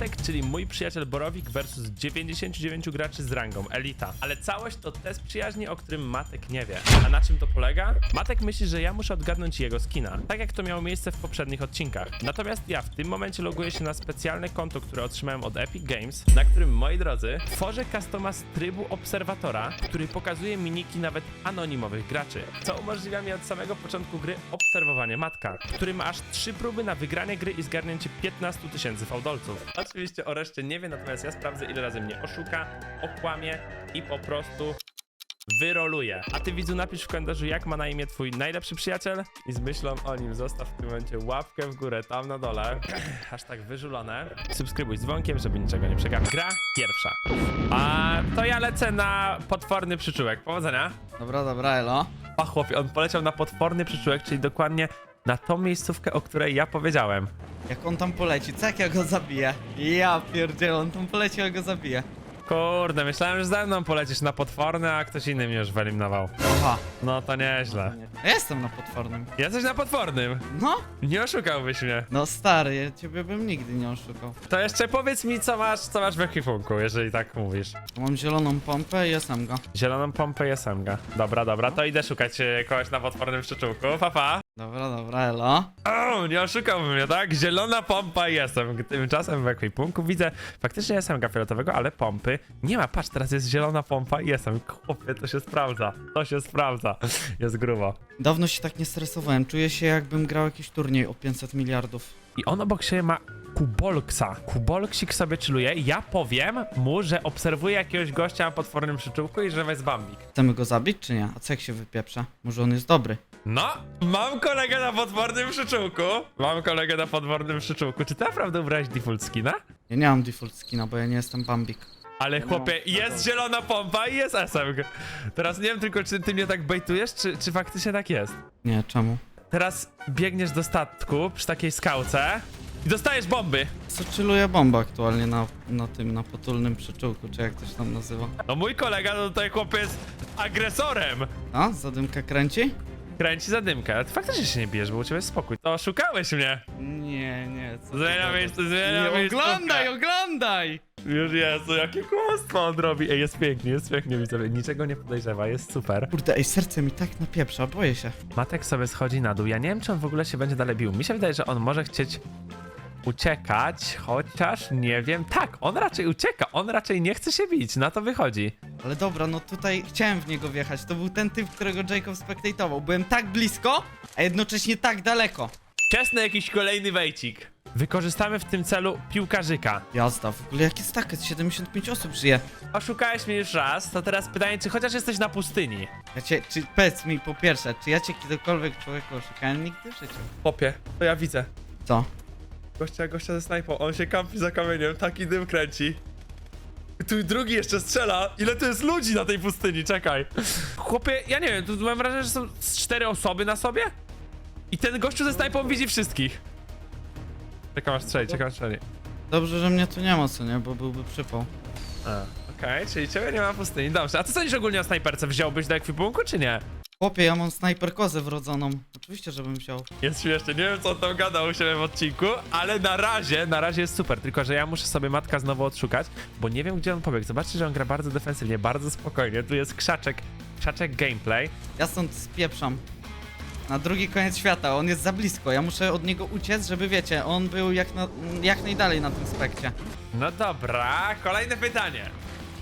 Matek, czyli mój przyjaciel Borowik versus 99 graczy z rangą Elita. Ale całość to test przyjaźni, o którym Matek nie wie. A na czym to polega? Matek myśli, że ja muszę odgadnąć jego skina, tak jak to miało miejsce w poprzednich odcinkach. Natomiast ja w tym momencie loguję się na specjalne konto, które otrzymałem od Epic Games, na którym, moi drodzy, tworzę customa z trybu obserwatora, który pokazuje mi niki nawet anonimowych graczy, co umożliwia mi od samego początku gry obserwowanie Matka, który ma aż trzy próby na wygranie gry i zgarnięcie 15 tysięcy fałdolców. Oczywiście o reszcie nie wie, natomiast ja sprawdzę ile razy mnie oszuka, okłamie i po prostu wyroluje. A ty widzu napisz w komentarzu jak ma na imię twój najlepszy przyjaciel i z myślą o nim zostaw w tym momencie łapkę w górę tam na dole. Hashtag wyżulone. Subskrybuj z dzwonkiem, żeby niczego nie przegapić. Gra pierwsza. A to ja lecę na potworny przyczółek. Powodzenia. Dobra, dobra, elo. O chłopie, on poleciał na potworny przyczółek, czyli dokładnie na tą miejscówkę, o której ja powiedziałem. Jak on tam poleci, co jak ja go zabiję? Ja pierdzielę, on tam poleci, ja go zabiję. Kurde, myślałem, że ze mną polecisz na potworny, a ktoś inny mnie już wyeliminował. Aha. No to nieźle. Ja jestem na potwornym. Jesteś na potwornym. No? Nie oszukałbyś mnie. No stary, ja ciebie bym nigdy nie oszukał. To jeszcze powiedz mi, co masz, co masz w ekwipunku, jeżeli tak mówisz. Mam zieloną pompę i jestem go. Zieloną pompę i SMG. Dobra, dobra, to idę szukać e, kogoś na potwornym przyczółku. Papa. Dobra, dobra, elo. O, nie oszukałbym mnie, tak? Zielona pompa SMG. Tymczasem w ekwipunku widzę faktycznie SMG fioletowego, ale pompy nie ma. Patrz, teraz jest zielona pompa i SMG. Chłopie, to się sprawdza. To się sprawdza. Jest grubo. Dawno się tak nie stresowałem, czuję się jakbym grał jakiś turniej o 500 miliardów. I on obok siebie ma Kubolksa. Kubolksik sobie chilluje. Ja powiem mu, że obserwuję jakiegoś gościa na potwornym przyczółku i że jest Bambik. Chcemy go zabić, czy nie? A co jak się wypieprza? Może on jest dobry? No, mam kolegę na potwornym przyczółku. Mam kolegę na potwornym przyczółku. Czy ty naprawdę ubrałeś default skina? Ja nie mam default skina, bo ja nie jestem Bambik. Ale chłopie, jest zielona pompa i jest SMG. Teraz nie wiem tylko, czy ty mnie tak bejtujesz, czy, czy faktycznie tak jest. Nie, czemu? Teraz biegniesz do statku przy takiej skałce i dostajesz bomby. Co chilluje bomba aktualnie na, na tym, na potulnym przyczółku, czy jak to się tam nazywa? No mój kolega no tutaj chłopie jest agresorem. A? Zadymka kręci? Kręci zadymkę. Ale ty faktycznie się nie bijesz, bo u ciebie jest spokój. To oszukałeś mnie. Nie, nie. Co ty Zmienia gadasz? miejsce, zmienia Nie, miejsce. oglądaj, oglądaj! Już Jezu, jakie kłamstwo on robi. Ej, jest pięknie, jest pięknie, widzowie. Niczego nie podejrzewa, jest super. Kurde, ej, serce mi tak napieprza, boję się. Matek sobie schodzi na dół. Ja nie wiem, czy on w ogóle się będzie dalej bił. Mi się wydaje, że on może chcieć uciekać, chociaż nie wiem. Tak, on raczej ucieka, on raczej nie chce się bić, na to wychodzi. Ale dobra, no tutaj chciałem w niego wjechać. To był ten typ, którego Jacob spektatował. Byłem tak blisko, a jednocześnie tak daleko. Czas na jakiś kolejny wejcik. Wykorzystamy w tym celu piłkarzyka. Jazda, w ogóle jaki staket? 75 osób żyje. Oszukałeś mnie już raz, to teraz pytanie, czy chociaż jesteś na pustyni? Ja cię, czy, powiedz mi po pierwsze, czy ja cię kiedykolwiek człowieku oszukałem? Nigdy w życiu. Popie, to ja widzę. Co? Gościa, gościa ze snajpą, on się kampi za kamieniem, taki dym kręci. Tu drugi jeszcze strzela. Ile tu jest ludzi na tej pustyni? Czekaj. Chłopie, ja nie wiem, tu mam wrażenie, że są z cztery osoby na sobie? I ten gościu ze snajpą widzi wszystkich. Czekam aż strzeli, czekam aż strzeli. Dobrze, że mnie tu nie ma, co nie? Bo byłby przypał. Okej, czyli ciebie nie ma pustyni. Dobrze, a co sądzisz ogólnie o snajperce? Wziąłbyś do ekwipunku, czy nie? Chłopie, ja mam snajperkozę wrodzoną. Oczywiście, żebym wziął. Jest śmiesznie, nie wiem co on tam gadał u siebie w odcinku, ale na razie, na razie jest super, tylko że ja muszę sobie matka znowu odszukać, bo nie wiem gdzie on pobiegł. Zobaczcie, że on gra bardzo defensywnie, bardzo spokojnie. Tu jest krzaczek, krzaczek gameplay. Ja stąd spieprzam. Na drugi koniec świata, on jest za blisko. Ja muszę od niego uciec, żeby wiecie, on był jak, na, jak najdalej na tym spekcie. No dobra, kolejne pytanie.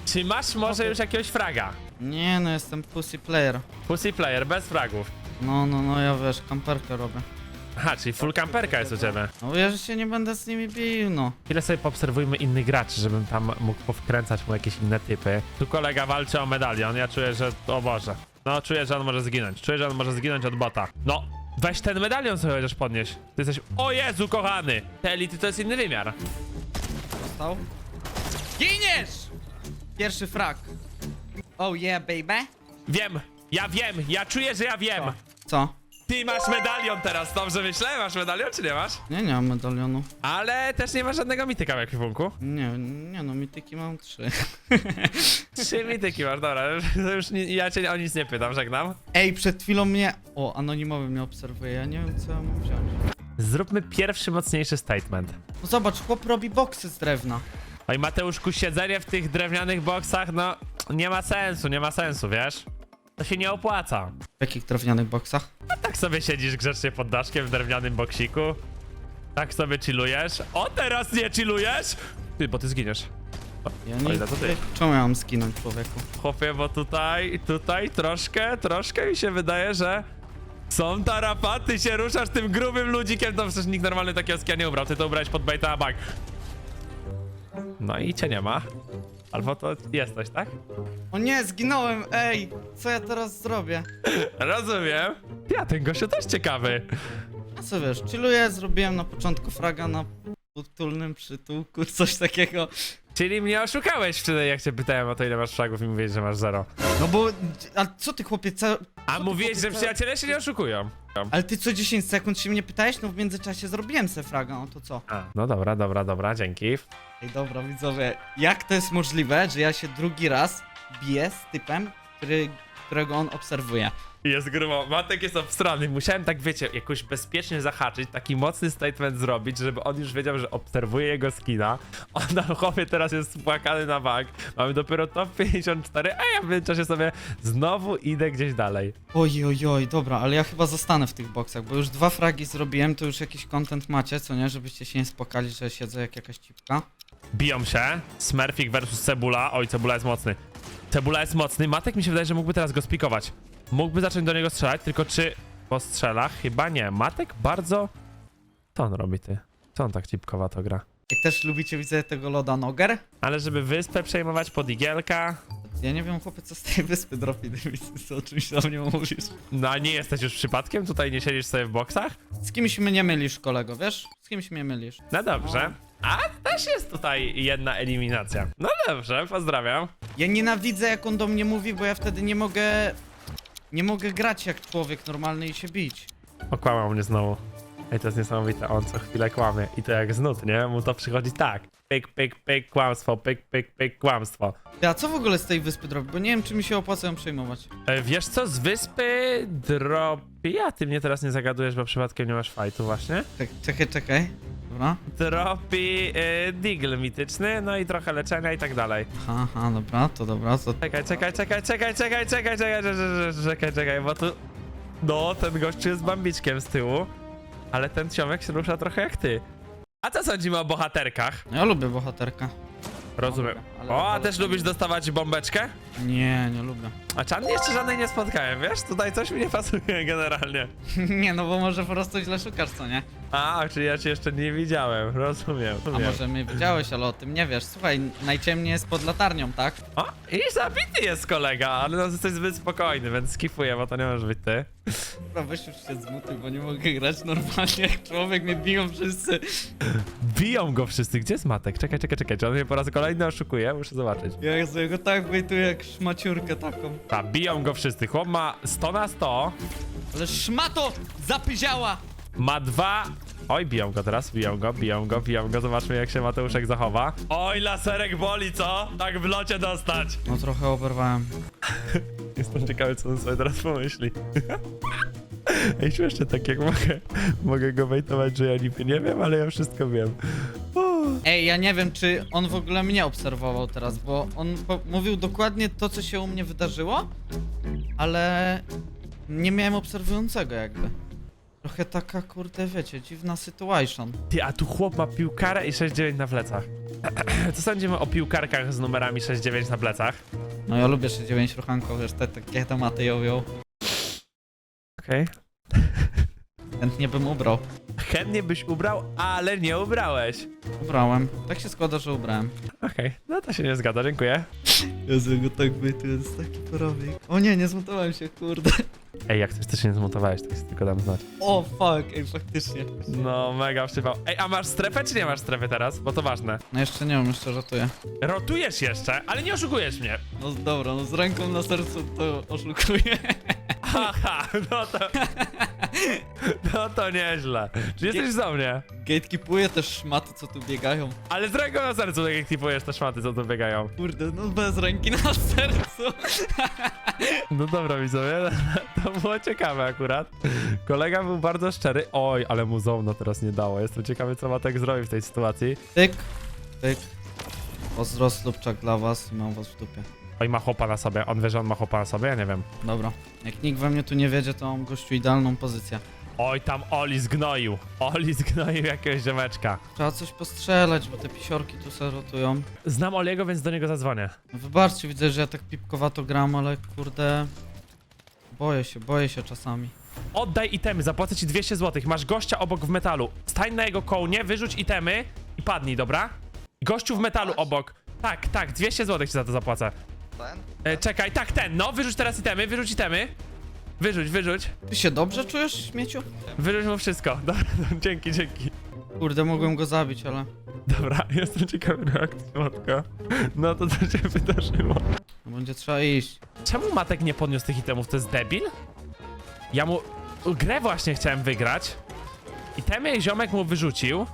Czy masz może już jakiegoś fraga? Nie, no jestem pussy player. Pussy player, bez fragów. No, no, no, ja wiesz, kamperkę robię. Aha, czyli full camperka jest u ciebie. No ja że się nie będę z nimi bił, no. Chwilę sobie poobserwujmy innych graczy, żebym tam mógł powkręcać mu jakieś inne typy. Tu kolega walczy o medalion, ja czuję, że... o Boże. No, czuję, że on może zginąć. Czuję, że on może zginąć od bota. No, weź ten medalion sobie chociaż podnieś. Ty jesteś... O Jezu, kochany! Te elity to jest inny wymiar. Dostał. Giniesz! Pierwszy frak. Oh yeah, baby. Wiem, ja wiem, ja czuję, że ja wiem. Co? Ty masz medalion teraz, dobrze myślę? Masz medalion, czy nie masz? Nie, nie mam medalionu. Ale też nie masz żadnego mityka w ekwipunku. Nie, nie no, mityki mam trzy. Trzy mityki masz, dobra. To już ni- ja cię o nic nie pytam, żegnam. Ej, przed chwilą mnie... O, anonimowy mnie obserwuje, ja nie wiem co ja mam wziąć. Zróbmy pierwszy mocniejszy statement. No zobacz, chłop robi boksy z drewna. Oj, Mateuszku, siedzenie w tych drewnianych boksach, no nie ma sensu, nie ma sensu, wiesz? To się nie opłaca. W jakich drewnianych boksach? A tak sobie siedzisz grzecznie pod daszkiem w drewnianym boksiku. Tak sobie chillujesz. O, teraz nie chillujesz? Ty, bo ty zginiesz. Ja O ile to ty? Czemu ja mam skinąć człowieku? Chłopie, bo tutaj, tutaj troszkę, troszkę mi się wydaje, że są tarapaty, się ruszasz tym grubym ludzikiem, to przecież nikt normalny takiego skia nie ubrał, ty to ubrałeś pod bejta bag. No i cię nie ma. Albo to jesteś, tak? O nie, zginąłem, ej! Co ja teraz zrobię? Rozumiem. Ja, ten gościu też ciekawy. A co wiesz, chilluję, zrobiłem na początku fraga na utulnym przytułku, coś takiego. Czyli mnie oszukałeś wtedy, jak cię pytałem o to, ile masz fragów i mówiłeś, że masz zero. No bo, a co ty chłopie, co... A co ty, mówiłeś, chłopie, że co- przyjaciele się nie oszukują. Ale ty co 10 sekund się mnie pytałeś? No w międzyczasie zrobiłem se fraga, no to co? A, no dobra, dobra, dobra, dzięki. Ej, dobra, widzowie, jak to jest możliwe, że ja się drugi raz biję z typem, który, którego on obserwuje? Jest grubo. Matek jest obstrany. Musiałem tak, wiecie, jakoś bezpiecznie zahaczyć, taki mocny statement zrobić, żeby on już wiedział, że obserwuje jego skina. On na chłopie teraz jest spłakany na bank. Mamy dopiero top 54, a ja w międzyczasie sobie znowu idę gdzieś dalej. Oj, oj, oj, dobra, ale ja chyba zostanę w tych boksach, bo już dwa fragi zrobiłem, to już jakiś content macie, co nie? Żebyście się nie spokali, że siedzę jak jakaś cipka. Biją się. Smurfik versus Cebula. Oj, Cebula jest mocny. Cebula jest mocny. Matek mi się wydaje, że mógłby teraz go spikować. Mógłby zacząć do niego strzelać, tylko czy postrzela? Chyba nie. Matek bardzo... Co on robi, ty? Co on tak cipkowa to gra? Jak też lubicie, widzę tego loda Noger? Ale żeby wyspę przejmować pod igielka... Ja nie wiem, chłopie, co z tej wyspy dropi, co o czymś do mnie mówisz. No a nie jesteś już przypadkiem? Tutaj nie siedzisz sobie w boksach? Z kimś mnie nie mylisz, kolego, wiesz? Z kimś mnie mylisz. No dobrze. A też jest tutaj jedna eliminacja. No dobrze, pozdrawiam. Ja nienawidzę, jak on do mnie mówi, bo ja wtedy nie mogę... Nie mogę grać jak człowiek normalny i się bić. Okłamał mnie znowu. Ej, to jest niesamowite, on co chwilę kłamie. I to jak znud, nie? Mu to przychodzi tak. Pyk, pyk, pyk, kłamstwo, pyk, pyk, pyk, kłamstwo. Ty, A co w ogóle z tej wyspy dropi? Bo nie wiem, czy mi się opłaca ją przejmować. E, wiesz co, z wyspy dropi... A ty mnie teraz nie zagadujesz, bo przypadkiem nie masz fajtu właśnie? Czek- Czekaj, czekaj. Dobra. Dropi y, Deagle mityczny, no i trochę leczenia i tak dalej. Aha, aha, dobra, to dobra, to... Czekaj, czekaj, czekaj, czekaj, czekaj, czekaj, czekaj, czekaj, czekaj, czekaj, bo tu... No, ten gościu jest bambiczkiem z tyłu, ale ten ciomek się rusza trochę jak ty. A co sądzimy o bohaterkach? Ja lubię bohaterka. Rozumiem. Ale- O, a ale- też lubisz dostawać bombeczkę? Nie, nie lubię. A czarny jeszcze żadnej nie spotkałem, wiesz? Tutaj coś mi nie pasuje generalnie. nie, no bo może po prostu źle szukasz, co nie? A, czyli ja cię jeszcze nie widziałem, rozumiem. A rozumiem. może mnie widziałeś, ale o tym nie wiesz. Słuchaj, najciemniej jest pod latarnią, tak? O, i zabity jest kolega, ale no jesteś zbyt spokojny, więc skipuję, bo to nie może być ty. Dobra, weź już się zmutuj, bo nie mogę grać normalnie jak człowiek, mnie biją wszyscy. Biją go wszyscy. Gdzie jest Matek? Czekaj, czekaj, czekaj. Czy on mnie po raz kolejny oszukuje? Muszę zobaczyć. Ja sobie go tak wejtuję jak szmaciurkę taką. Ta, biją go wszyscy. Chłop ma 100 na 100, Ale szmato zapyziała! Ma dwa... Oj, biją go teraz, biją go, biją go, biją go. Zobaczmy, jak się Mateuszek zachowa. Oj, laserek boli, co? Tak w locie dostać. No trochę oberwałem. Jestem ciekawy, co on sobie teraz pomyśli. Ej, śmiesznie, tak jak mogę, mogę go wejtować, że ja niby nie wiem, ale ja wszystko wiem. Ej, ja nie wiem, czy on w ogóle mnie obserwował teraz, bo on mówił dokładnie to, co się u mnie wydarzyło, ale nie miałem obserwującego jakby. Trochę taka, kurde, wiecie, dziwna situation. Ty, a tu chłop ma piłkarę i 6-9 na plecach. Co sądzimy o piłkarkach z numerami 6-9 na plecach? No ja lubię 6-9 ruchanko, wiesz, te takie tematy ją Okej. Chętnie bym ubrał. Chętnie byś ubrał, ale nie ubrałeś. Ubrałem. Tak się składa, że ubrałem. Okej, no to się nie zgadza, dziękuję. Jezu, go tak by, to jest taki porowik. O nie, nie zmontowałem się, kurde. Ej, jak coś też się nie zmontowałeś, tak się tylko dam znać. O, fuck, ej, faktycznie. No, mega przypał. Ej, a masz strefę, czy nie masz strefy teraz? Bo to ważne. No jeszcze nie wiem, jeszcze ratuję. Rotujesz jeszcze, ale nie oszukujesz mnie. No dobra, no z ręką na sercu to oszukuję. Haha, no to... No to nieźle. Czy jesteś za mnie? Gatekeepuje też szmaty, co tu biegają. Ale z ręką na sercu, tak jak te szmaty, co tu biegają. Kurde, no bez ręki na sercu. No dobra, widzowie, to było ciekawe akurat. Kolega był bardzo szczery. Oj, ale mu zowno teraz nie dało. Jestem ciekawy, co Matek zrobi w tej sytuacji. Tyk, tyk. Pozdro Slupczak dla was i mam was w dupie. Oj, ma chłopa na sobie. On wie, że on ma chłopa na sobie? Ja nie wiem. Dobra. Jak nikt we mnie tu nie wiedzie, to mam gościu idealną pozycję. Oj, tam Oli zgnoił. Oli zgnoił jakiegoś ziomeczka. Trzeba coś postrzelać, bo te pisiorki tu se rotują. Znam Oliego, więc do niego zadzwonię. No Wybaczcie, widzę, że ja tak pipkowato gram, ale kurde... Boję się, boję się czasami. Oddaj itemy, zapłacę ci 200 zł. Masz gościa obok w metalu. Stań na jego kołnie, wyrzuć itemy i padnij, dobra? Gościu w metalu obok. Tak, tak, 200 zł ci za to zapłacę. Ten? E, czekaj, tak, ten, no, wyrzuć teraz itemy, wyrzuć itemy. Wyrzuć, wyrzuć. Ty się dobrze czujesz, śmieciu? Wyrzuć mu wszystko. Dobra, dzięki, dzięki. Kurde, mogłem go zabić, ale... Dobra, jestem ciekawy reakcji Matka. No to co się wydarzyło? No będzie trzeba iść. Czemu Matek nie podniósł tych itemów? To jest debil? Ja mu... Grę właśnie chciałem wygrać. Itemy ziomek mu wyrzucił.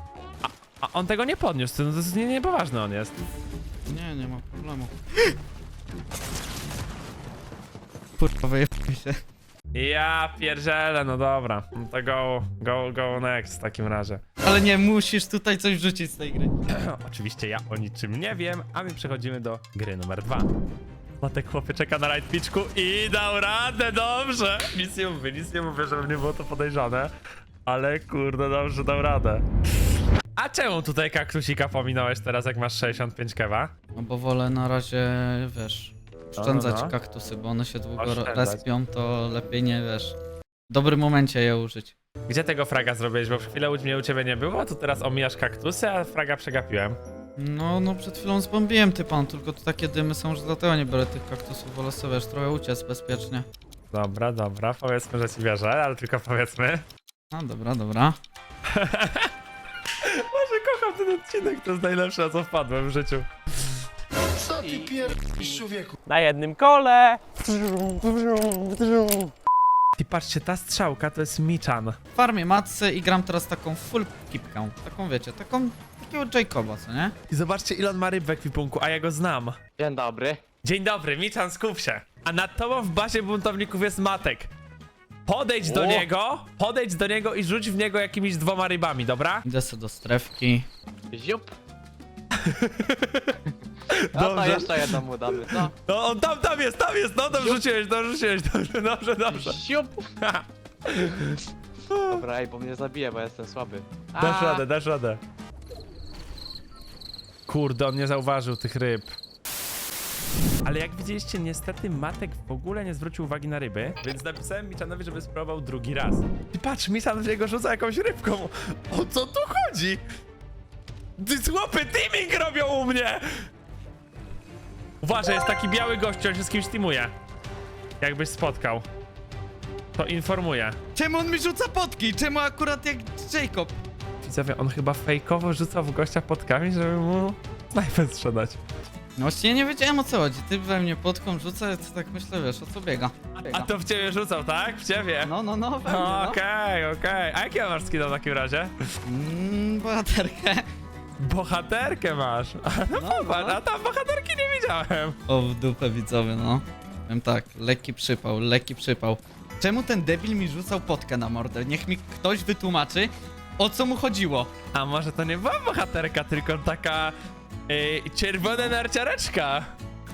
A, on tego nie podniósł. To, to jest nie, niepoważny on jest. Nie, nie ma problemu. Kurwa, wyjechał się. Ja pierdzielę, no dobra. No to go, go, go next w takim razie. Ale nie, musisz tutaj coś wrzucić z tej gry. Oczywiście ja o niczym nie wiem, a my przechodzimy do gry numer dwa. Matek chłopie czeka na right pitchku i dał radę, dobrze! Nic nie mówię, nic nie mówię, żeby nie było to podejrzane. Ale kurde, dobrze dał radę. A czemu tutaj kaktusika pominąłeś teraz, jak masz 65 kewa? No bo wolę na razie, wiesz, oszczędzać No, no, no. kaktusy, bo one się długo Oszczędzać. respią, to lepiej nie, wiesz, w dobrym momencie je użyć. Gdzie tego fraga zrobiłeś? Bo chwilę u mnie u ciebie nie było, a tu teraz omijasz kaktusy, a fraga przegapiłem. No, no przed chwilą zbombiłem typan, tylko tu takie dymy są, że dlatego nie biorę tych kaktusów, wolę sobie, wiesz, trochę uciec bezpiecznie. Dobra, dobra, powiedzmy, że ci wierzę, ale tylko powiedzmy. No dobra, dobra. Kocham ten odcinek, to jest najlepsze, na co wpadłem w życiu. Co ty pierdolisz, człowieku? Na jednym kole! I patrzcie, ta strzałka to jest Michan. W farmie matce i gram teraz taką full kipkę, taką wiecie, taką, takiego Jacoba, co nie? I zobaczcie, ile on ma ryb w ekwipunku, a ja go znam. Dzień dobry. Dzień dobry, Michan, skup się. A nad tobą w bazie buntowników jest Matek. Podejdź do O! niego, podejdź do niego i rzuć w niego jakimiś dwoma rybami, dobra? Idę sobie do strefki. Ziup. No to Dobrze. jeszcze jedną mu damy, co? No on tam, tam jest, tam jest, no to wrzuciłeś, to wrzuciłeś, dobrze, dobrze, dobrze. Ziup. Dobra, ej, bo mnie zabije, bo jestem słaby. Dasz radę, dasz radę. Kurde, on nie zauważył tych ryb. Ale jak widzieliście, niestety Matek w ogóle nie zwrócił uwagi na ryby, więc napisałem Michanowi, żeby spróbował drugi raz. I patrz, Michan w niego rzuca jakąś rybką. O co tu chodzi? Ty chłopy teaming robią u mnie! Uważaj, jest taki biały gościu, on się z kimś teamuje. Jakbyś spotkał. To informuję. Czemu on mi rzuca potki? Czemu akurat jak Jacob? Widzowie, on chyba fejkowo rzucał w gościa pod kamień, żeby mu snajper sprzedać. No właściwie nie wiedziałem o co chodzi. Ty we mnie potką rzuca, to tak myślę, wiesz, o co biega. A to w ciebie rzucał, tak? W ciebie? No, no, no, we mnie, no. Okej, okej. A jakie masz skina w takim razie? Mmm, bohaterkę. Bohaterkę masz. A no, No, popatrz, no. a tam bohaterki nie widziałem. O, w dupę widzowie, no. Powiem tak, lekki przypał, lekki przypał. Czemu ten debil mi rzucał potkę na mordę? Niech mi ktoś wytłumaczy, o co mu chodziło. A może to nie była bohaterka, tylko taka yy, czerwona narciareczka.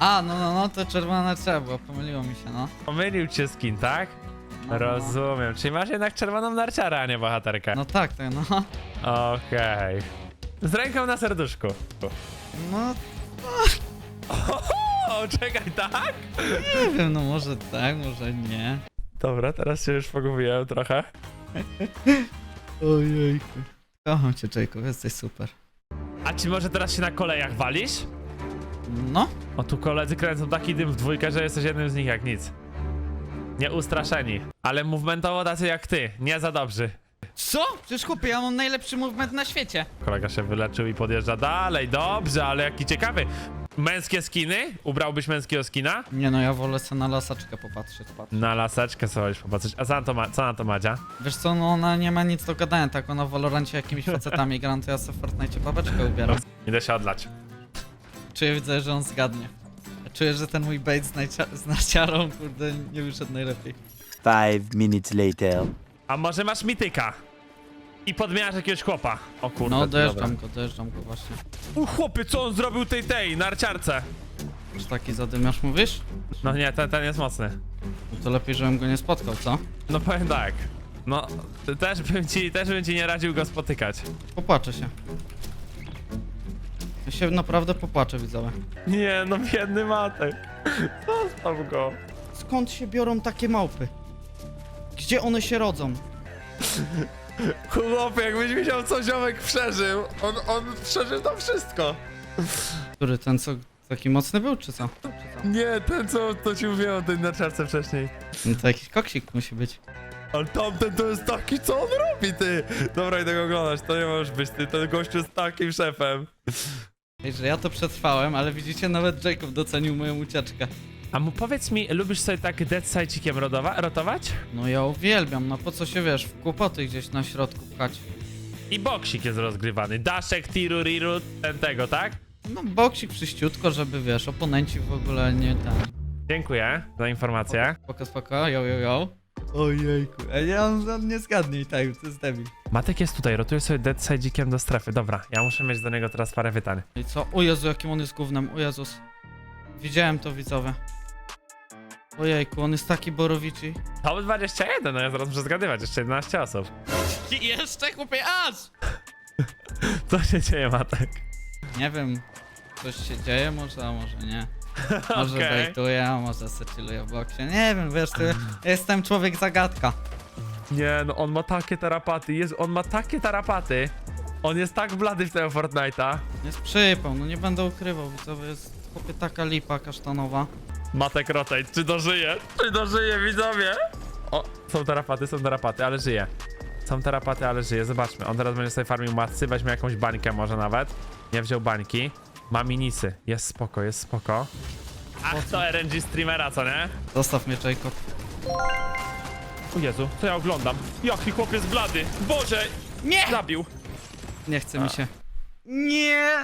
A, no, no, no, to czerwona narcia była, pomyliło mi się, no. Pomylił cię skin, tak? no, no. Rozumiem. Czyli masz jednak czerwoną narciarę, a nie bohaterkę. No tak, tak, no. Okej. Z ręką na serduszku. No, O, czekaj, tak? nie wiem, no może tak, może nie. Dobra, teraz się już pogubiłem trochę. Ojejku. Kocham cię, Jacob, jesteś super. A czy może teraz się na kolejach walisz? No, O, tu koledzy kręcą taki dym w dwójkę, że jesteś jednym z nich jak nic. Nieustraszeni. Ale movementowo tacy jak ty, nie za dobrzy. co? Przecież chłopie, ja mam najlepszy movement na świecie. Kolega się wyleczył i podjeżdża dalej, dobrze, ale jaki ciekawy. Męskie skiny? Ubrałbyś męskiego skina? Nie no, ja wolę sobie na lasaczkę popatrzeć. Patrz. Na laseczkę sobie popatrzeć. A co na to, ma, co na to Madzia? Wiesz co, no ona nie ma nic do gadania, tak ona w Valorancie jakimiś facetami gra, no to ja sobie w Fortnite babeczkę ubieram. Idę się odlać. Czuję, widzę, że on zgadnie. Czuję, że ten mój bait z, najcia- z narciarą, kurde, nie wyszedł najlepiej. Five minutes later. A może masz mityka? I podmieniasz jakiegoś chłopa. O kurde, No, to dojeżdżam dobra. go, dojeżdżam go właśnie. U chłopy, co on zrobił tej tej, narciarce? Już taki zadymiarz mówisz? No nie, ten, ten jest mocny. No to lepiej, żebym go nie spotkał, co? No powiem tak. No, też bym ci, też bym ci nie radził go spotykać. Popłaczę się. Ja się naprawdę popłaczę, widzowie. Nie, no biedny Matek. Zostaw go. Skąd się biorą takie małpy? Gdzie one się rodzą? Chłopie, jakbyś widział, co ziomek przeżył. On, on przeżył to wszystko. Który, ten co taki mocny był, czy co? Nie, ten co to ci mówiłem o tej narciarce wcześniej. No to jakiś koksik musi być. Ale tamten to jest taki, co on robi, ty? Dobra, i tego oglądać, to nie możesz być, ty. Ten gościu jest takim szefem. Ej, że ja to przetrwałem, ale widzicie, nawet Jacob docenił moją ucieczkę. A mu powiedz mi, lubisz sobie tak dead sidecikiem rotować? No ja uwielbiam, no po co się wiesz, w kłopoty gdzieś na środku pchać. I boksik jest rozgrywany. Daszek, tiru, riru, ten tego, tak? No boksik przyściutko, żeby wiesz, oponenci w ogóle nie ten. Dziękuję za informację. Spoko, spoko, yo, yo, yo. Ojejku, a ja on, on nie zgadnie i tak, to jest debil. Matek jest tutaj, rotuje sobie dead sidecikiem do strefy. Dobra, ja muszę mieć do niego teraz parę pytań. I co? O Jezu, jakim on jest gównem, o Jezus. Widziałem to, widzowie. Ojejku, on jest taki borowiczy. Top 21, no ja zaraz muszę zgadywać, jeszcze 11 osób. Jeszcze chłopie, aż! Co się dzieje, Matek? Nie wiem, coś się dzieje może, a może nie. Może Okej. bejtuje, a może se w boksie. Nie wiem, wiesz, to jestem człowiek zagadka. Nie, no on ma takie tarapaty, jest, on ma takie tarapaty. On jest tak blady w tego Fortnite'a. Jest przypał, no nie będę ukrywał, widzowie, jest chłopie taka lipa kasztanowa. Matek rotate, czy dożyje? Czy dożyje, widzowie? O, są tarapaty, są tarapaty, ale żyje. Są tarapaty, ale żyje, zobaczmy. On teraz będzie sobie farmił matcy, weźmie jakąś bańkę może nawet. Nie wziął bańki. Ma minisy, jest spoko, jest spoko. Ach, to RNG streamera, co nie? Zostaw mnie, Jacob. O Jezu, co ja oglądam? Jaki chłopiec blady! Boże! Nie! Zabił! Nie chce mi się. Nie!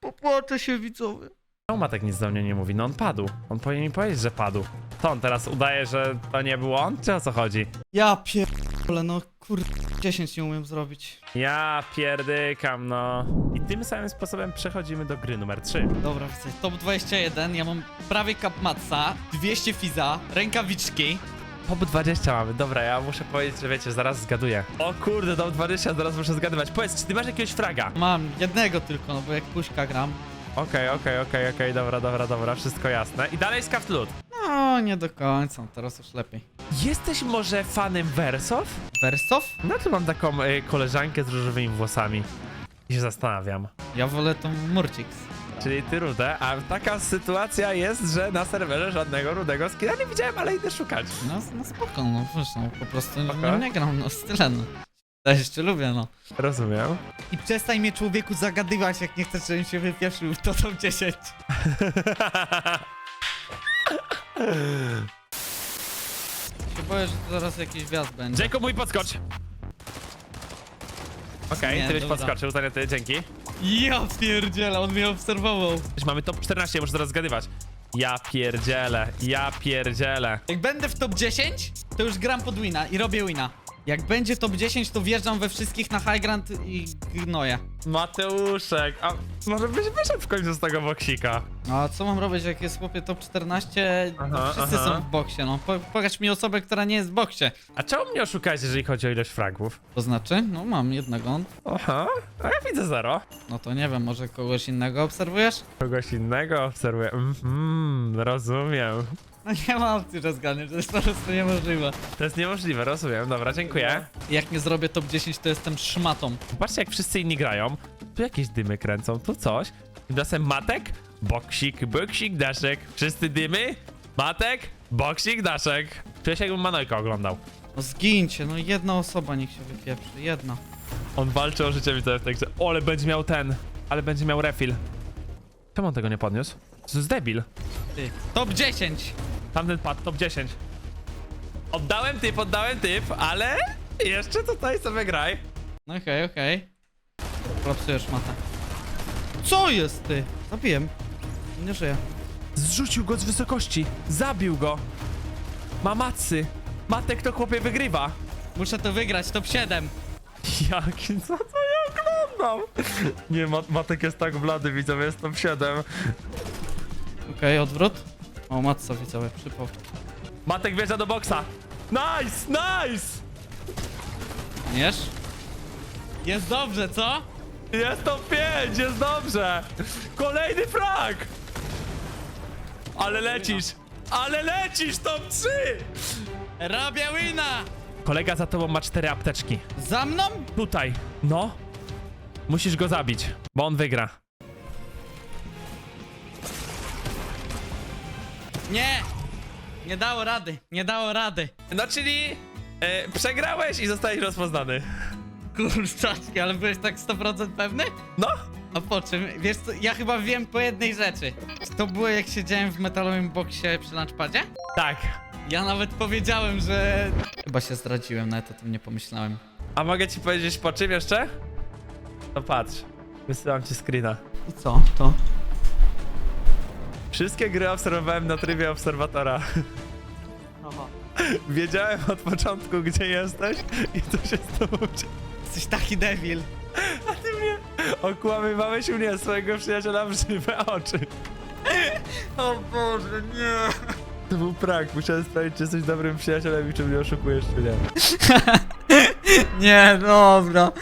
Popłaczę się, widzowie. Czemu Matek nic do mnie nie mówi? No on padł. On powinien mi powiedzieć, że padł. To on teraz udaje, że to nie był on? Czy o co chodzi? Ja pierdolę, no kurde, 10 nie umiem zrobić. Ja pierdykam, no. I tym samym sposobem przechodzimy do gry numer 3. Dobra, widzę. Top 21, ja mam prawie kapmatsa, 200 fiza, rękawiczki. Top 20 mamy, dobra, ja muszę powiedzieć, że wiecie, zaraz zgaduję. O kurde, top 20, zaraz muszę zgadywać. Powiedz, czy ty masz jakiegoś fraga? Mam jednego tylko, no bo jak puśka gram. Okej, okej, okej, okej, dobra, dobra, dobra, wszystko jasne. I dalej Scaft Loot. No, nie do końca, teraz już lepiej. Jesteś może fanem Wersow? Wersow? No to mam taką y, koleżankę z różowymi włosami. I się zastanawiam. Ja wolę tą Murcix. Czyli ty rudę, a taka sytuacja jest, że na serwerze żadnego rudego skina nie widziałem, ale idę szukać. No, no spoko, no wiesz, no po prostu Spoko. nie, nie gram, no tyle, no. Ja jeszcze lubię, no. Rozumiem. I przestań mnie człowieku zagadywać, jak nie chcesz, żebym się wypieprzył, to są 10. się boję, że to zaraz jakiś wjazd będzie. Jacob, mój podskocz! Okej, Nie, ty byś dobra. podskoczył, to nie ty, dzięki. Ja pierdzielę, on mnie obserwował. Już mamy top 14, muszę teraz zgadywać. Ja pierdzielę, ja pierdzielę. Jak będę w top 10, to już gram pod wina i robię wina. Jak będzie top 10, to wjeżdżam we wszystkich na high ground i gnoję. Mateuszek, a może byś wyszedł w końcu z tego boksika? No a co mam robić, jak jest chłopie top 14, to Aha, wszyscy aha. są w boksie, no. Po, pokaż mi osobę, która nie jest w boksie. A czemu mnie oszukałeś, jeżeli chodzi o ilość fragów? To znaczy? No mam jednego. Aha, a ja widzę zero. No to nie wiem, może kogoś innego obserwujesz? Kogoś innego obserwuję. Mhm, rozumiem. No nie ma opcji, że zgadniesz, to jest po prostu niemożliwe. To jest niemożliwe, rozumiem. Dobra, dziękuję. Jak nie zrobię top 10, to jestem szmatą. Patrzcie, jak wszyscy inni grają. Tu jakieś dymy kręcą, tu coś. Tymczasem matek, boksik, boksik, daszek. Wszyscy dymy, matek, boksik, daszek. Czuję się jakbym Manojka oglądał. No zgincie, no jedna osoba niech się wypieprzy, jedna. On walczy o życie widzę w tej grze. O, ale będzie miał ten, ale będzie miał refill. Czemu on tego nie podniósł? To jest debil. Ty. Top 10! Tamten padł top 10. Oddałem typ, oddałem typ, ale jeszcze tutaj sobie graj. No okej, okej. Kolapsujesz matę. Co jest ty? Zabiłem. Nie żyję. Zrzucił go z wysokości. Zabił go. Mamacy. Matek to chłopie wygrywa. Muszę to wygrać, top 7. Jaki, co to ja oglądam? Nie, Mat Matek jest tak blady, widzowie, jest top 7. Okej, odwrót. O, matca widzowie, przypał. Matek wjeżdża do boksa. Nice, nice! Wiesz? Jest dobrze, co? Jest top 5, jest dobrze. Kolejny frag. Ale lecisz. Ale lecisz, top 3. Rabia wina! Kolega za tobą ma cztery apteczki. Za mną? Tutaj. No. Musisz go zabić, bo on wygra. Nie! Nie dało rady, nie dało rady. No czyli e, przegrałeś i zostałeś rozpoznany. Kurczaczki, ale byłeś tak 100% pewny? No. A po czym? Wiesz co, ja chyba wiem po jednej rzeczy. Czy to było jak siedziałem w metalowym boksie przy lunchpadzie? Tak. Ja nawet powiedziałem, że... Chyba się zdradziłem, nawet o tym nie pomyślałem. A mogę ci powiedzieć po czym jeszcze? No patrz. Wysyłam ci screena. I co? To? Wszystkie gry obserwowałem na trybie obserwatora. Aha. Wiedziałem od początku, gdzie jesteś i co się z tobą dzieje. Jesteś taki debil. A ty mnie okłamywałeś mnie, swojego przyjaciela w żywe oczy. O Boże, nie. To był prank, musiałem sprawdzić, czy jesteś dobrym przyjacielem i czy mnie oszukujesz, czy nie. Nie, dobra.